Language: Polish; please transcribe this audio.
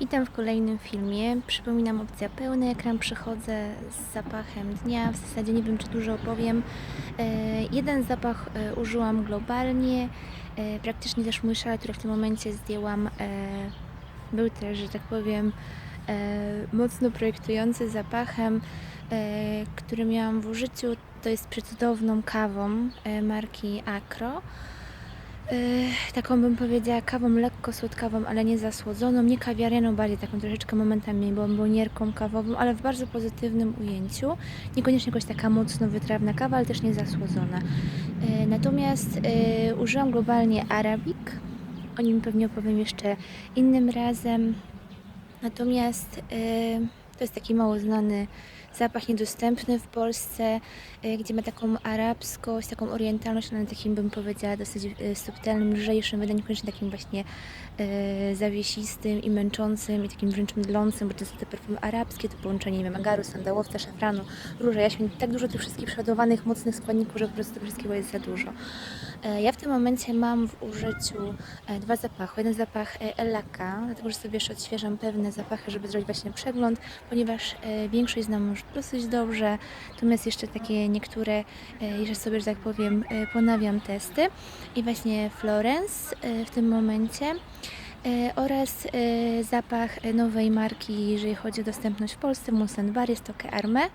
Witam w kolejnym filmie. Przypominam opcja pełny ekran. Przychodzę z zapachem dnia. W zasadzie nie wiem, czy dużo opowiem. E, jeden zapach e, użyłam globalnie. E, praktycznie też mój szal, który w tym momencie zdjęłam, był też, że tak powiem, mocno projektujący zapachem, który miałam w użyciu. To jest przecudowną kawą marki Acro. Yy, taką bym powiedziała kawą lekko słodkawą, ale nie zasłodzoną, nie kawiarnianą, bardziej taką troszeczkę momentami bombonierką kawową, ale w bardzo pozytywnym ujęciu. Niekoniecznie jakoś taka mocno wytrawna kawa, ale też nie zasłodzona. Yy, natomiast yy, użyłam globalnie Arabic, o nim pewnie opowiem jeszcze innym razem. Natomiast yy, to jest taki mało znany zapach, niedostępny w Polsce, y, gdzie ma taką arabskość, taką orientalność, ale takim bym powiedziała dosyć y, subtelnym, lżejszym wydaniu, niekoniecznie takim właśnie y, zawiesistym i męczącym i takim wręcz mdlącym, bo to są te perfumy arabskie, to połączenie nie wiem, agaru, sandałowca, szafranu, róża, jaśmin, tak dużo tych wszystkich przeładowanych, mocnych składników, że po prostu wszystkiego jest za dużo. E, Ja w tym momencie mam w użyciu e, dwa zapachy. Jeden zapach e, Elaka, dlatego że sobie jeszcze odświeżam pewne zapachy, żeby zrobić właśnie przegląd, ponieważ e, większość znam już dosyć dobrze, natomiast jeszcze takie niektóre, e, jeszcze sobie, że tak powiem, e, ponawiam testy. I właśnie Florence e, w tym momencie. Oraz zapach nowej marki, jeżeli chodzi o dostępność w Polsce, Mousse Bar, jest to Arme.